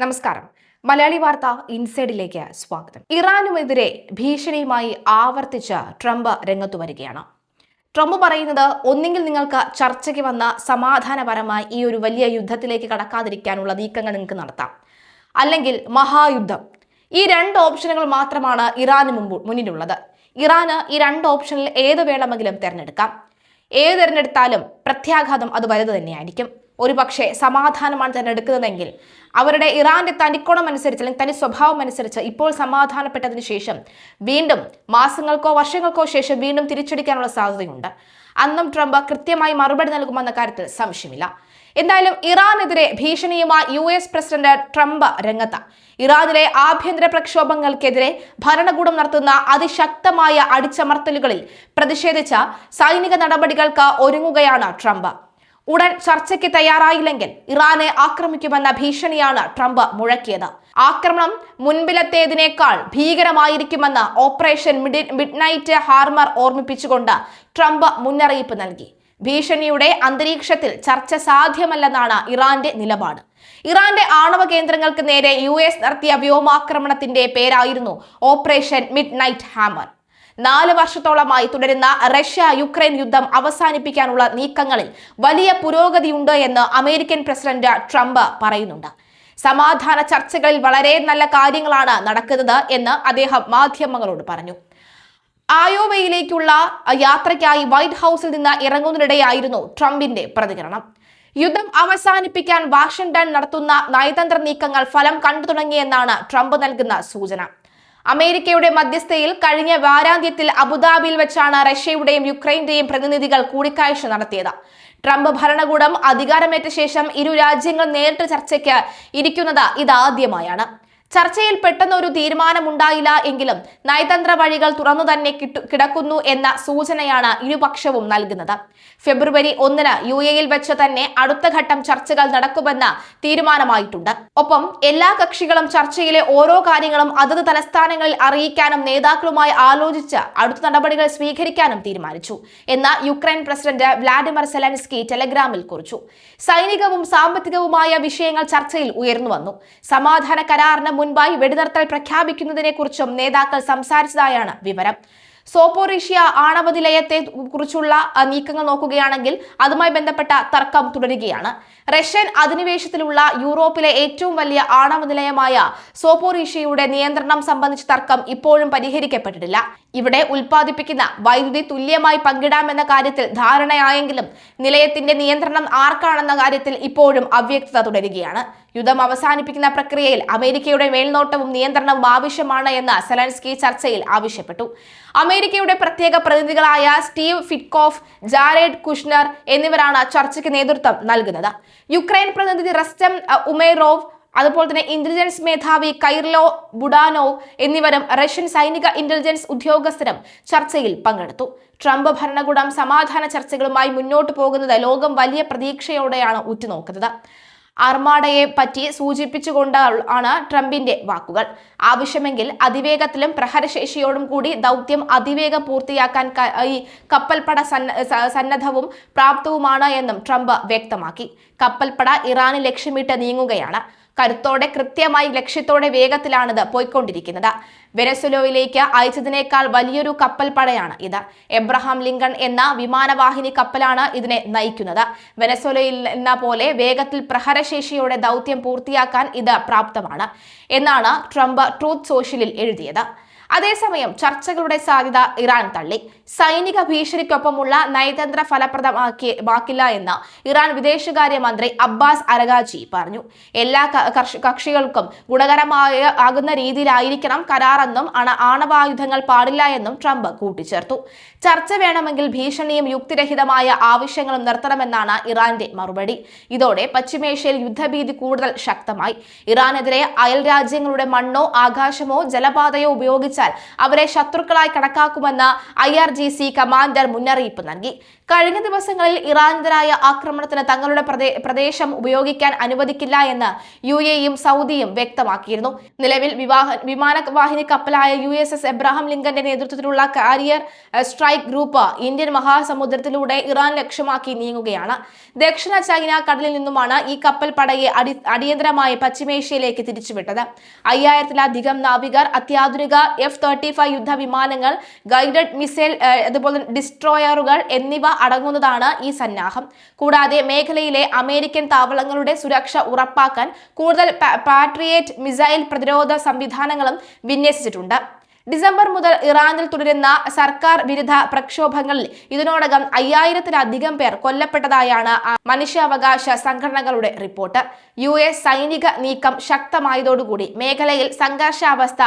നമസ്കാരം. മലയാളി വാർത്ത ഇൻസൈഡിലേക്ക് സ്വാഗതം. ഇറാനുമെതിരെ ഭീഷണിയുമായി ആവർത്തിച്ച ട്രംപ് രംഗത്തു വരികയാണ്. ട്രംപ് പറയുന്നത് ഒന്നെങ്കിൽ നിങ്ങൾക്ക് ചർച്ചയ്ക്ക് വന്ന സമാധാനപരമായി ഈ ഒരു വലിയ യുദ്ധത്തിലേക്ക് കടക്കാതിരിക്കാനുള്ള നീക്കങ്ങൾ നിങ്ങൾക്ക് നടത്താം. അല്ലെങ്കിൽ മഹായുദ്ധം. ഈ രണ്ട് ഓപ്ഷനുകൾ മാത്രമാണ് ഇറാന് മുമ്പ് മുന്നിലുള്ളത്. ഇറാന് ഈ രണ്ട് ഓപ്ഷനിൽ ഏത് വേണമെങ്കിലും തിരഞ്ഞെടുക്കാം. ഏത് തിരഞ്ഞെടുത്താലും പ്രത്യാഘാതം അത് വലുത് തന്നെയായിരിക്കും. ഒരു പക്ഷേ സമാധാനമാണ് തിരഞ്ഞെടുക്കുന്നതെങ്കിൽ. അവരുടെ ഇറാന്റെ തനിക്കോണം അനുസരിച്ച് അല്ലെങ്കിൽ തനി സ്വഭാവം അനുസരിച്ച് ഇപ്പോൾ സമാധാനപ്പെട്ടതിന് ശേഷം വീണ്ടും മാസങ്ങൾക്കോ വർഷങ്ങൾക്കോ ശേഷം വീണ്ടും തിരിച്ചടിക്കാനുള്ള സാധ്യതയുണ്ട്. അന്നും ട്രംപ് കൃത്യമായി മറുപടി നൽകുമെന്ന കാര്യത്തിൽ സംശയമില്ല. എന്തായാലും ഇറാനെതിരെ ഭീഷണിയുമായി യു എസ് പ്രസിഡന്റ് ട്രംപ് രംഗത്ത്. ഇറാനിലെ ആഭ്യന്തര പ്രക്ഷോഭങ്ങൾക്കെതിരെ ഭരണകൂടം നടത്തുന്ന അതിശക്തമായ അടിച്ചമർത്തലുകളിൽ പ്രതിഷേധിച്ച സൈനിക നടപടികൾക്ക് ഒരുങ്ങുകയാണ് ട്രംപ്. ഉടൻ ചർച്ചയ്ക്ക് തയ്യാറായില്ലെങ്കിൽ ഇറാനെ ആക്രമിക്കുമെന്ന ഭീഷണിയാണ് ട്രംപ് മുഴക്കിയത്. ആക്രമണം മുൻപിലത്തേതിനേക്കാൾ ഭീകരമായിരിക്കുമെന്ന് ഓപ്പറേഷൻ മിഡ് മിഡ്നൈറ്റ് ഹാർമർ ഓർമ്മിപ്പിച്ചുകൊണ്ട് ട്രംപ് മുന്നറിയിപ്പ് നൽകി. ഭീഷണിയുടെ അന്തരീക്ഷത്തിൽ ചർച്ച സാധ്യമല്ലെന്നാണ് ഇറാന്റെ നിലപാട്. ഇറാന്റെ ആണവ കേന്ദ്രങ്ങൾക്ക് നേരെ യു നടത്തിയ വ്യോമാക്രമണത്തിന്റെ പേരായിരുന്നു ഓപ്പറേഷൻ മിഡ് നൈറ്റ് ഹാമർ. നാല് വർഷത്തോളമായി തുടരുന്ന റഷ്യ യുക്രൈൻ യുദ്ധം അവസാനിപ്പിക്കാനുള്ള നീക്കങ്ങളിൽ വലിയ പുരോഗതിയുണ്ട് എന്ന് അമേരിക്കൻ പ്രസിഡന്റ് ട്രംപ് പറയുന്നുണ്ട്. സമാധാന ചർച്ചകളിൽ വളരെ നല്ല കാര്യങ്ങളാണ് നടക്കുന്നത് എന്ന് അദ്ദേഹം മാധ്യമങ്ങളോട് പറഞ്ഞു. ആയോവയിലേക്കുള്ള യാത്രയ്ക്കായി വൈറ്റ് ഹൗസിൽ നിന്ന് ഇറങ്ങുന്നതിനിടെയായിരുന്നു ട്രംപിന്റെ പ്രതികരണം. യുദ്ധം അവസാനിപ്പിക്കാൻ വാഷിംഗ്ടൺ നടത്തുന്ന നയതന്ത്ര നീക്കങ്ങൾ ഫലം കണ്ടു തുടങ്ങിയെന്നാണ് ട്രംപ് നൽകുന്ന സൂചന. അമേരിക്കയുടെ മധ്യസ്ഥയിൽ കഴിഞ്ഞ വാരാന്ത്യത്തിൽ അബുദാബിയിൽ വെച്ചാണ് റഷ്യയുടെയും യുക്രൈന്റെയും പ്രതിനിധികൾ കൂടിക്കാഴ്ച നടത്തിയത്. ട്രംപ് ഭരണകൂടം അധികാരമേറ്റ ശേഷം ഇരു രാജ്യങ്ങൾ നേരിട്ട് ചർച്ചയ്ക്ക് ഇരിക്കുന്നത് ഇതാദ്യമായാണ്. ചർച്ചയിൽ പെട്ടെന്ന് ഒരു തീരുമാനമുണ്ടായില്ല എങ്കിലും നയതന്ത്ര വഴികൾ തുറന്നു തന്നെ കിടക്കുന്നു എന്ന സൂചനയാണ് ഇരുപക്ഷവും നൽകുന്നത്. ഫെബ്രുവരി ഒന്നിന് യു എയിൽ വെച്ച് തന്നെ അടുത്ത ഘട്ടം ചർച്ചകൾ നടക്കുമെന്ന് തീരുമാനമായിട്ടുണ്ട്. ഒപ്പം എല്ലാ കക്ഷികളും ചർച്ചയിലെ ഓരോ കാര്യങ്ങളും അതത് തലസ്ഥാനങ്ങളിൽ അറിയിക്കാനും നേതാക്കളുമായി ആലോചിച്ച് അടുത്ത നടപടികൾ സ്വീകരിക്കാനും തീരുമാനിച്ചു. എന്ന് യുക്രൈൻ പ്രസിഡന്റ് വ്ളാഡിമിർ സെലൻസ്കി ടെലഗ്രാമിൽ കുറിച്ചു. സൈനികവും സാമ്പത്തികവുമായ വിഷയങ്ങൾ ചർച്ചയിൽ ഉയർന്നു വന്നു. സമാധാന കരാറിന് മുൻപായി വെടിനിർത്തൽ പ്രഖ്യാപിക്കുന്നതിനെ കുറിച്ചും നേതാക്കൾ സംസാരിച്ചതായാണ് വിവരം. സോപ്പോറീഷ്യ ആണവ നിലയത്തെ കുറിച്ചുള്ള നീക്കങ്ങൾ നോക്കുകയാണെങ്കിൽ അതുമായി ബന്ധപ്പെട്ട തർക്കം തുടരുകയാണ്. റഷ്യൻ അധിനിവേശത്തിലുള്ള യൂറോപ്പിലെ ഏറ്റവും വലിയ ആണവ നിലയമായ സോപ്പോറീഷ്യയുടെ നിയന്ത്രണം സംബന്ധിച്ച തർക്കം ഇപ്പോഴും പരിഹരിക്കപ്പെട്ടിട്ടില്ല. ഇവിടെ ഉൽപ്പാദിപ്പിക്കുന്ന വൈദ്യുതി തുല്യമായി പങ്കിടാമെന്ന കാര്യത്തിൽ ധാരണയായെങ്കിലും നിലയത്തിന്റെ നിയന്ത്രണം ആർക്കാണെന്ന കാര്യത്തിൽ ഇപ്പോഴും അവ്യക്തത തുടരുകയാണ്. യുദ്ധം അവസാനിപ്പിക്കുന്ന പ്രക്രിയയിൽ അമേരിക്കയുടെ മേൽനോട്ടവും നിയന്ത്രണവും ആവശ്യമാണ് എന്ന് സെലൻസ്കി ചർച്ചയിൽ ആവശ്യപ്പെട്ടു. അമേരിക്കയുടെ പ്രത്യേക പ്രതിനിധികളായ സ്റ്റീവ് ഫിറ്റ്കോഫ് ജാരേഡ് കുഷ്നർ എന്നിവരാണ് ചർച്ചയ്ക്ക് നേതൃത്വം നൽകുന്നത്. യുക്രൈൻ പ്രതിനിധി റസ്റ്റം ഉമേറോവ് അതുപോലെ തന്നെ ഇന്റലിജൻസ് മേധാവി കൈർലോ ബുഡാനോ എന്നിവരും റഷ്യൻ സൈനിക ഇന്റലിജൻസ് ഉദ്യോഗസ്ഥരും ചർച്ചയിൽ പങ്കെടുത്തു. ട്രംപ് ഭരണകൂടം സമാധാന ചർച്ചകളുമായി മുന്നോട്ട് പോകുന്നത് ലോകം വലിയ പ്രതീക്ഷയോടെയാണ് ഉറ്റുനോക്കുന്നത്. അർമാഡയെ പറ്റി സൂചിപ്പിച്ചുകൊണ്ട് ആണ് ട്രംപിന്റെ വാക്കുകൾ. ആവശ്യമെങ്കിൽ അതിവേഗത്തിലും പ്രഹരശേഷിയോടും കൂടി ദൗത്യം അതിവേഗം പൂർത്തിയാക്കാൻ ഈ കപ്പൽപ്പട സന്നദ്ധവും പ്രാപ്തവുമാണ് എന്നും ട്രംപ് വ്യക്തമാക്കി. കപ്പൽപ്പട ഇറാന് ലക്ഷ്യമിട്ട് നീങ്ങുകയാണ്. കരുത്തോടെ കൃത്യമായി ലക്ഷ്യത്തോടെ വേഗത്തിലാണിത് പോയിക്കൊണ്ടിരിക്കുന്നത്. വെനസുലോയിലേക്ക് അയച്ചതിനേക്കാൾ വലിയൊരു കപ്പൽ പടയാണ് ഇത്. എബ്രഹാം ലിങ്കൺ എന്ന വിമാനവാഹിനി കപ്പലാണ് ഇതിനെ നയിക്കുന്നത്. വെനസുലയിൽ എന്ന പോലെ വേഗത്തിൽ പ്രഹരശേഷിയോടെ ദൗത്യം പൂർത്തിയാക്കാൻ ഇത് പ്രാപ്തമാണ് എന്നാണ് ട്രംപ് ട്രൂത്ത് സോഷ്യലിൽ എഴുതിയത്. അതേസമയം ചർച്ചകളുടെ സാധ്യത ഇറാൻ തള്ളി. സൈനിക ഭീഷണിക്കൊപ്പമുള്ള നയതന്ത്ര ഫലപ്രദമാക്കി വാക്കില്ല എന്ന് ഇറാൻ വിദേശകാര്യമന്ത്രി അബ്ബാസ് അരഗാജി പറഞ്ഞു. എല്ലാ കക്ഷികൾക്കും ഗുണകരമായ ആകുന്ന രീതിയിലായിരിക്കണം കരാറെന്നും ആണവായുധങ്ങൾ പാടില്ല എന്നും ട്രംപ് കൂട്ടിച്ചേർത്തു. ചർച്ച വേണമെങ്കിൽ ഭീഷണിയും യുക്തിരഹിതമായ ആവശ്യങ്ങളും നിർത്തണമെന്നാണ് ഇറാന്റെ മറുപടി. ഇതോടെ പശ്ചിമേഷ്യയിൽ യുദ്ധഭീതി കൂടുതൽ ശക്തമായി. ഇറാനെതിരെ അയൽ രാജ്യങ്ങളുടെ മണ്ണോ ആകാശമോ ജലപാതയോ ഉപയോഗിച്ച് ഉപയോഗിച്ചാൽ അവരെ ശത്രുക്കളായി കണക്കാക്കുമെന്ന് I R G C commander മുന്നറിയിപ്പ് നൽകി. കഴിഞ്ഞ ദിവസങ്ങളിൽ ഇറാനെതിരായ ആക്രമണത്തിന് തങ്ങളുടെ പ്രദേശം ഉപയോഗിക്കാൻ അനുവദിക്കില്ല എന്ന് യു എയും സൗദിയും വ്യക്തമാക്കിയിരുന്നു. നിലവിൽ വിവാഹ വിമാനവാഹിനി കപ്പലായ യു എസ് എസ് എബ്രാഹിം ലിങ്കന്റെ നേതൃത്വത്തിലുള്ള കാരിയർ സ്ട്രൈക്ക് ഗ്രൂപ്പ് ഇന്ത്യൻ മഹാസമുദ്രത്തിലൂടെ ഇറാൻ ലക്ഷ്യമാക്കി നീങ്ങുകയാണ്. ദക്ഷിണ ചൈന കടലിൽ നിന്നുമാണ് ഈ കപ്പൽ പടയെ അടി അടിയന്തരമായി പശ്ചിമേഷ്യയിലേക്ക് തിരിച്ചുവിട്ടത്. അയ്യായിരത്തിലധികം നാവികർ അത്യാധുനിക എഫ് തേർട്ടി ഫൈവ് യുദ്ധ വിമാനങ്ങൾ ഗൈഡഡ് മിസൈൽ അതുപോലെ ഡിസ്ട്രോയറുകൾ എന്നിവ അടങ്ങുന്നതാണ് ഈ സന്നാഹം. കൂടാതെ മേഖലയിലെ അമേരിക്കൻ താവളങ്ങളുടെ സുരക്ഷ ഉറപ്പാക്കാൻ കൂടുതൽ പാട്രിയേറ്റ് മിസൈൽ പ്രതിരോധ സംവിധാനങ്ങളും വിന്യസിച്ചിട്ടുണ്ട്. ഡിസംബർ മുതൽ ഇറാനിൽ തുടരുന്ന സർക്കാർ വിരുദ്ധ പ്രക്ഷോഭങ്ങളിൽ ഇതിനോടകം അയ്യായിരത്തിലധികം പേർ കൊല്ലപ്പെട്ടതായാണ് മനുഷ്യാവകാശ സംഘടനകളുടെ റിപ്പോർട്ട്. യു എസ് സൈനിക നീക്കം ശക്തമായതോടുകൂടി മേഖലയിൽ സംഘർഷാവസ്ഥ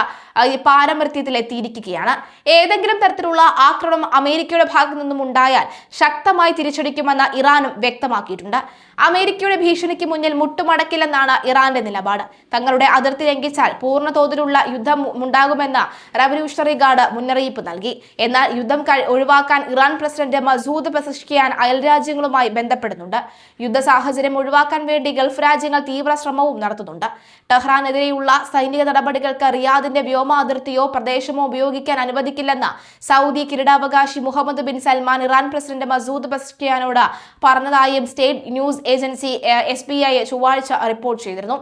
പാരമൃത്യത്തിലെത്തിയിരിക്കുകയാണ് ഏതെങ്കിലും തരത്തിലുള്ള ആക്രമണം അമേരിക്കയുടെ ഭാഗത്തു നിന്നും ഉണ്ടായാൽ ശക്തമായി തിരിച്ചടിക്കുമെന്ന് ഇറാനും വ്യക്തമാക്കിയിട്ടുണ്ട്. അമേരിക്കയുടെ ഭീഷണിക്ക് മുന്നിൽ മുട്ടുമടക്കില്ലെന്നാണ് ഇറാന്റെ നിലപാട്. തങ്ങളുടെ അതിർത്തി ലംഘിച്ചാൽ പൂർണ തോതിലുള്ള യുദ്ധം ഉണ്ടാകുമെന്ന് റവല്യൂഷണറി ഗാർഡ് മുന്നറിയിപ്പ് നൽകി. എന്നാൽ യുദ്ധം ഒഴിവാക്കാൻ ഇറാൻ പ്രസിഡന്റ് മസൂദ് പെസഷ്കിയാൻ അയൽരാജ്യങ്ങളുമായി ബന്ധപ്പെടുന്നുണ്ട്. യുദ്ധ സാഹചര്യം ഒഴിവാക്കാൻ വേണ്ടി ഗൾഫ് രാജ്യങ്ങൾ തീവ്ര ശ്രമവും നടത്തുന്നുണ്ട്. ടെഹ്റാനെതിരെയുള്ള സൈനിക നടപടികൾക്ക് റിയാദിന്റെ വ്യോമ അതിർത്തിയോ പ്രദേശമോ ഉപയോഗിക്കാൻ അനുവദിക്കില്ലെന്ന് സൗദി കിരീടാവകാശി Mohammed bin Salman Iran president Masoud പെസഷ്കിയാനോട് പറഞ്ഞതായും state news agency S B I ചൊവ്വാഴ്ച റിപ്പോർട്ട് ചെയ്തിരുന്നു.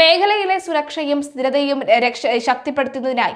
മേഖലയിലെ സുരക്ഷയും സ്ഥിരതയും ശക്തിപ്പെടുത്തുന്നതിനായി ശക്തിപ്പെടുത്തുന്നതിനായി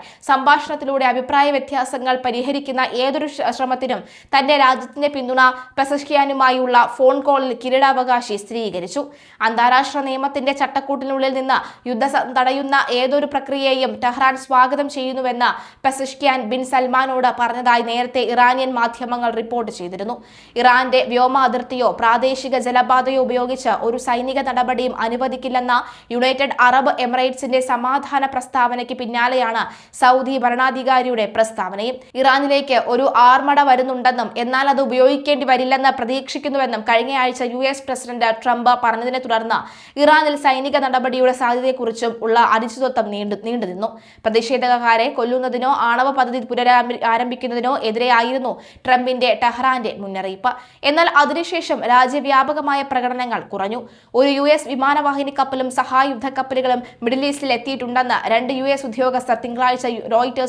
സംഭാഷണത്തിലൂടെ അഭിപ്രായ വ്യത്യാസങ്ങൾ പരിഹരിക്കുന്ന ഏതൊരു ശ്രമത്തിനും തന്റെ രാജ്യത്തിന്റെ പിന്തുണ പെസഷ്കിയാനുമായുള്ള ഫോൺ കോളിൽ കിരീടാവകാശി സ്ഥിരീകരിച്ചു. അന്താരാഷ്ട്ര നിയമത്തിന്റെ ചട്ടക്കൂട്ടിനുള്ളിൽ നിന്ന് യുദ്ധ തടയുന്ന ഏതൊരു പ്രക്രിയയെയും ടെഹ്റാൻ സ്വാഗതം ചെയ്യുന്നുവെന്ന് പെസഷ്കിയാൻ ബിൻ സൽമാനോട് പറഞ്ഞതായി നേരത്തെ ഇറാനിയൻ മാധ്യമങ്ങൾ റിപ്പോർട്ട് ചെയ്തിരുന്നു. ഇറാന്റെ വ്യോമ അതിർത്തിയോ പ്രാദേശിക ജലപാതയോ ഉപയോഗിച്ച് ഒരു സൈനിക നടപടിയും അനുവദിക്കില്ലെന്ന യുണൈറ്റഡ് അറബ് എമിറേറ്റ്സിന്റെ സമാധാന പ്രസ്താവനയ്ക്ക് പിന്നാലെയാണ് സൗദി ഭരണാധികാരിയുടെ പ്രസ്താവനയും ഇറാനിലേക്ക് ഒരു ആർമട വരുന്നുണ്ടെന്നും എന്നാൽ അത് ഉപയോഗിക്കേണ്ടി വരില്ലെന്ന് പ്രതീക്ഷിക്കുന്നുവെന്നും കഴിഞ്ഞയാഴ്ച യു എസ് പ്രസിഡന്റ് ട്രംപ് പറഞ്ഞതിനെ തുടർന്ന് ഇറാനിൽ സൈനിക നടപടിയുടെ സാധ്യതയെക്കുറിച്ചും ഉള്ള അനിശ്ചിതത്വം നീണ്ടു നീണ്ടുനിന്നു. പ്രതിഷേധക്കാരെ കൊല്ലുന്നതിനോ ആണവ പദ്ധതി പുനരാരംഭിക്കുന്നതിനോ എതിരെയായിരുന്നു ട്രംപിന്റെ ടെഹ്റാന്റെ മുന്നറിയിപ്പ്. എന്നാൽ അതിനുശേഷം രാജ്യവ്യാപകമായ പ്രകടനങ്ങൾ കുറഞ്ഞു. ഒരു യു എസ് വിമാനവാഹിനി കപ്പലും സഹായ യുദ്ധക്കപ്പലുകളും മിഡിൽ ഈസ്റ്റിൽ എത്തിയിട്ടുണ്ടെന്ന് രണ്ട് യു എസ് ഉദ്യോഗസ്ഥർ തിങ്കളാഴ്ച യു-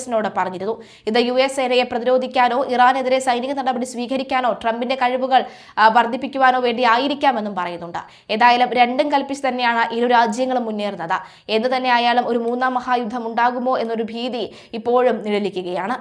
റോയിറ്റേഴ്സിനോട് പറഞ്ഞിരുന്നു. ഇത് യു എസ് സേനയെ പ്രതിരോധിക്കാനോ ഇറാനെതിരെ സൈനിക നടപടി സ്വീകരിക്കാനോ ട്രംപിന്റെ കഴിവുകൾ വർദ്ധിപ്പിക്കുവാനോ വേണ്ടി ആയിരിക്കാമെന്നും പറയുന്നുണ്ട്. ഏതായാലും രണ്ടും കൽപ്പിച്ച് തന്നെയാണ് ഇരു രാജ്യങ്ങളും മുന്നേറുന്നത്. എന്ന് തന്നെ ആയാലും ഒരു മൂന്നാം മഹായുദ്ധം ഉണ്ടാകുമോ എന്നൊരു ഭീതി ഇപ്പോഴും നിഴലിക്കുകയാണ്.